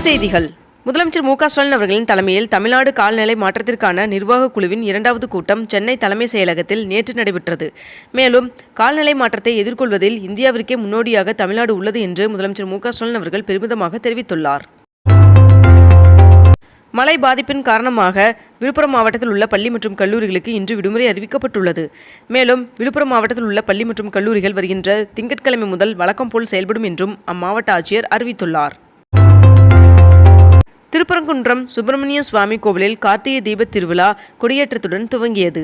செய்திகள். முதலமைச்சர் மு க ஸ்டாலின் அவர்களின் தலைமையில் தமிழ்நாடு கால்நிலை மாற்றத்திற்கான நிர்வாகக் குழுவின் இரண்டாவது கூட்டம் சென்னை தலைமை செயலகத்தில் நேற்று நடைபெற்றது. மேலும் கால்நிலை மாற்றத்தை எதிர்கொள்வதில் இந்தியாவிற்கே முன்னோடியாக தமிழ்நாடு உள்ளது என்று முதலமைச்சர் மு க ஸ்டாலின் அவர்கள் பெருமிதமாக தெரிவித்துள்ளார். மழை பாதிப்பின் காரணமாக விழுப்புரம் மாவட்டத்தில் உள்ள பள்ளி மற்றும் கல்லூரிகளுக்கு இன்று விடுமுறை அறிவிக்கப்பட்டுள்ளது. மேலும் விழுப்புரம் மாவட்டத்தில் உள்ள பள்ளி மற்றும் கல்லூரிகள் வருகின்ற திங்கட்கிழமை முதல் வழக்கம் போல் செயல்படும் என்றும் அம்மாவட்ட ஆட்சியர் அறிவித்துள்ளார். திருப்பரங்குன்றம் சுப்பிரமணிய சுவாமி கோவிலில் கார்த்திகை தீபத் திருவிழா கொடியேற்றத்துடன் துவங்கியது.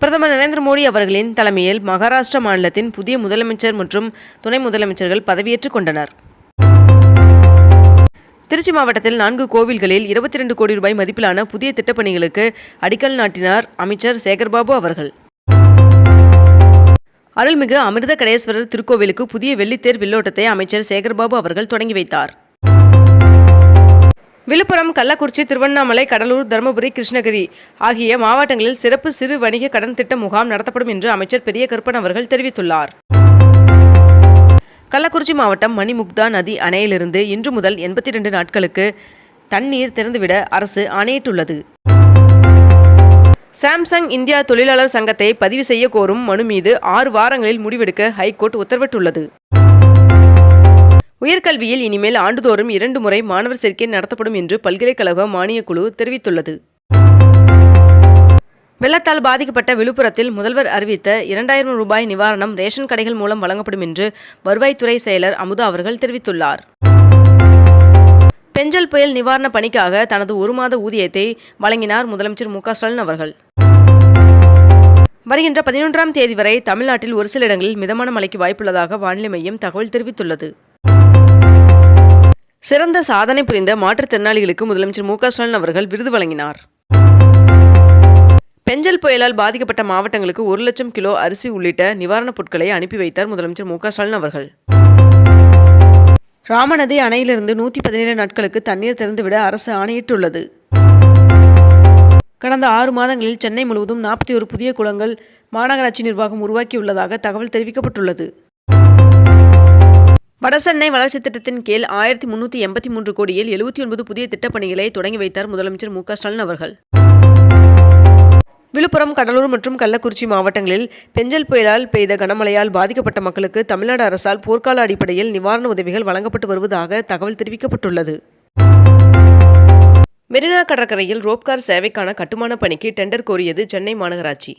பிரதமர் நரேந்திர மோடி அவர்களின் தலைமையில் மகாராஷ்டிரா மாநிலத்தின் புதிய முதலமைச்சர் மற்றும் துணை முதலமைச்சர்கள் பதவியேற்றுக் கொண்டனர். திருச்சி மாவட்டத்தில் நான்கு கோவில்களில் இருபத்தி ரெண்டு கோடி ரூபாய் மதிப்பிலான புதிய திட்டப்பணிகளுக்கு அடிக்கல் நாட்டினார் அமைச்சர் சேகர்பாபு அவர்கள். அருள்மிகு அமிர்த கடேஸ்வரர் திருக்கோவிலுக்கு புதிய வெள்ளித்தேர் வில்லோட்டத்தை அமைச்சர் சேகர்பாபு அவர்கள் தொடங்கி வைத்தார். விழுப்புரம் கள்ளக்குறிச்சி திருவண்ணாமலை கடலூர் தருமபுரி கிருஷ்ணகிரி ஆகிய மாவட்டங்களில் சிறப்பு சிறு வணிக கடன் திட்ட முகாம் நடத்தப்படும் என்று அமைச்சர் பெரிய கருப்பன் அவர்கள் தெரிவித்துள்ளார். கள்ளக்குறிச்சி மாவட்டம் மணிமுக்தா நதி அணையிலிருந்து இன்று முதல் எண்பத்தி ரெண்டு நாட்களுக்கு தண்ணீர் திறந்துவிட அரசு ஆணையிட்டுள்ளது. சாம்சங் இந்தியா தொழிலாளர் சங்கத்தை பதிவு செய்ய கோரும் மனு மீது ஆறு வாரங்களில் முடிவெடுக்க ஹைகோர்ட் உத்தரவிட்டுள்ளது. உயர்கல்வியில் இனிமேல் ஆண்டுதோறும் இரண்டு முறை மாணவர் சேர்க்கை நடத்தப்படும் என்று பல்கலைக்கழக மானியக்குழு தெரிவித்துள்ளது. வெள்ளத்தால் பாதிக்கப்பட்ட விழுப்புரத்தில் முதல்வர் அறிவித்த இரண்டாயிரம் ரூபாய் நிவாரணம் ரேஷன் கடைகள் மூலம் வழங்கப்படும் என்று வருவாய்த்துறை செயலர் அமுதா அவர்கள் தெரிவித்துள்ளார். பெஞ்சல் புயல் நிவாரண பணிக்காக தனது ஒரு மாத ஊதியத்தை வழங்கினார் முதலமைச்சர் மு ஸ்டாலின் அவர்கள். வருகின்ற பதினொன்றாம் தேதி வரை தமிழ்நாட்டில் ஒரு சில இடங்களில் மிதமான மழைக்கு வாய்ப்புள்ளதாக வானிலை மையம் தகவல் தெரிவித்துள்ளது. சிறந்த சாதனை புரிந்த மாற்றுத்திறனாளிகளுக்கு முதலமைச்சர் மு க ஸ்டாலின் அவர்கள் விருது வழங்கினார். பெஞ்சல் புயலால் பாதிக்கப்பட்ட மாவட்டங்களுக்கு ஒரு லட்சம் கிலோ அரிசி உள்ளிட்ட நிவாரணப் பொருட்களை அனுப்பி வைத்தார் முதலமைச்சர் மு க ஸ்டாலின் அவர்கள். ராமநதி அணையிலிருந்து நூற்றி பதினேழு நாட்களுக்கு தண்ணீர் திறந்துவிட அரசு ஆணையிட்டுள்ளது. கடந்த ஆறு மாதங்களில் சென்னை முழுவதும் நாற்பத்தி ஒரு புதிய குளங்கள் மாநகராட்சி நிர்வாகம் உருவாக்கியுள்ளதாக தகவல் தெரிவிக்கப்பட்டுள்ளது. வடசென்னை வளர்ச்சி திட்டத்தின் கீழ் ஆயிரத்தி முன்னூற்றி எண்பத்தி மூன்று கோடியில் எழுபத்தி ஒன்பது புதிய திட்டப்பணிகளை தொடங்கி வைத்தார் முதலமைச்சர் மு ஸ்டாலின் அவர்கள். விழுப்புரம் கடலூர் மற்றும் கள்ளக்குறிச்சி மாவட்டங்களில் பெஞ்சல் புயலால் பெய்த கனமழையால் பாதிக்கப்பட்ட மக்களுக்கு தமிழ்நாடு அரசால் போர்க்கால அடிப்படையில் நிவாரண உதவிகள் வழங்கப்பட்டு வருவதாக தகவல் தெரிவிக்கப்பட்டுள்ளது. மெரினா கடற்கரையில் ரோப்கார் சேவைக்கான கட்டுமான பணிக்கு டெண்டர் கோரியது சென்னை மாநகராட்சி.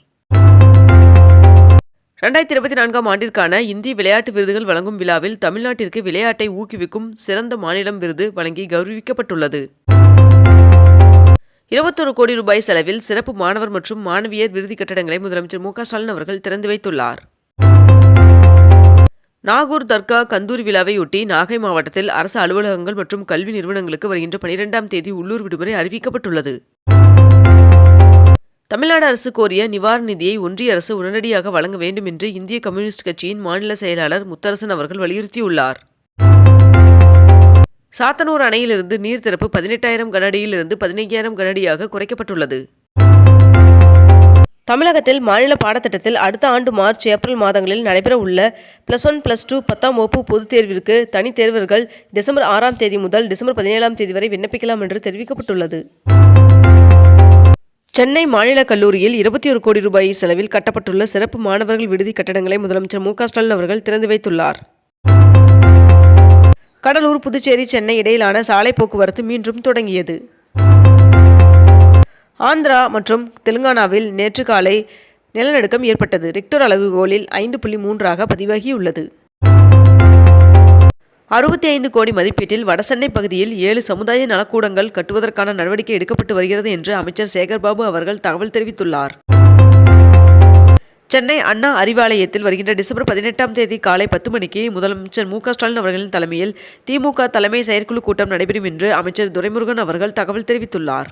ரெண்டாயிரத்தி இருபத்தி நான்காம் ஆண்டிற்கான இந்திய விளையாட்டு விருதுகள் வழங்கும் விழாவில் தமிழ்நாட்டிற்கு விளையாட்டை ஊக்குவிக்கும் சிறந்த மாநிலம் விருது வழங்கி கௌரவிக்கப்பட்டுள்ளது. இருபத்தொரு கோடி ரூபாய் செலவில் சிறப்பு மாணவர் மற்றும் மாணவியர் விருது கட்டடங்களை முதலமைச்சர் மு க ஸ்டாலின் அவர்கள் திறந்து வைத்துள்ளார். நாகூர் தர்கா கந்தூரி விழாவையொட்டி நாகை மாவட்டத்தில் அரசு அலுவலகங்கள் மற்றும் கல்வி நிறுவனங்களுக்கு வருகின்ற பனிரெண்டாம் தேதி உள்ளூர் விடுமுறை அறிவிக்கப்பட்டுள்ளது. தமிழ்நாடு அரசு கோரிய நிவாரண நிதியை ஒன்றிய அரசு உடனடியாக வழங்க வேண்டும் என்று இந்திய கம்யூனிஸ்ட் கட்சியின் மாநில செயலாளர் முத்தரசன் அவர்கள் வலியுறுத்தியுள்ளார். சாத்தனூர் அணையிலிருந்து நீர் திறப்பு பதினெட்டாயிரம் கனஅடியிலிருந்து பதினைஞ்சாயிரம் கனஅடியாக குறைக்கப்பட்டுள்ளது. தமிழகத்தில் மாநில பாடத்திட்டத்தில் அடுத்த ஆண்டு மார்ச் ஏப்ரல் மாதங்களில் நடைபெற உள்ள பிளஸ் ஒன் பிளஸ் டூ பத்தாம் வகுப்பு பொதுத் தேர்விற்கு தனித் தேர்வர்கள் டிசம்பர் ஆறாம் தேதி முதல் டிசம்பர் பதினேழாம் தேதி வரை விண்ணப்பிக்கலாம் என்று தெரிவிக்கப்பட்டுள்ளது. சென்னை மாநில கல்லூரியில் இருபத்தி ஒரு கோடி ரூபாய் செலவில் கட்டப்பட்டுள்ள சிறப்பு மாணவர்கள் விடுதி கட்டடங்களை முதலமைச்சர் மு ஸ்டாலின் அவர்கள் திறந்து வைத்துள்ளார். கடலூர் புதுச்சேரி சென்னை இடையிலான சாலை போக்குவரத்து மீண்டும் தொடங்கியது. ஆந்திரா மற்றும் தெலுங்கானாவில் நேற்று காலை நிலநடுக்கம் ஏற்பட்டது. ரிக்டர் அளவுகோலில் ஐந்து புள்ளி மூன்றாக பதிவாகியுள்ளது. அறுபத்தி ஐந்து கோடி மதிப்பீட்டில் வடசென்னை பகுதியில் ஏழு சமுதாய நலக்கூடங்கள் கட்டுவதற்கான நடவடிக்கை எடுக்கப்பட்டு வருகிறது என்று அமைச்சர் சேகர்பாபு அவர்கள் தகவல் தெரிவித்துள்ளார். சென்னை அண்ணா அறிவாலயத்தில் வருகின்ற டிசம்பர் பதினெட்டாம் தேதி காலை பத்து மணிக்கு முதலமைச்சர் மு க ஸ்டாலின் அவர்களின் தலைமையில் திமுக தலைமை செயற்குழு கூட்டம் நடைபெறும் என்று அமைச்சர் துரைமுருகன் அவர்கள் தகவல் தெரிவித்துள்ளார்.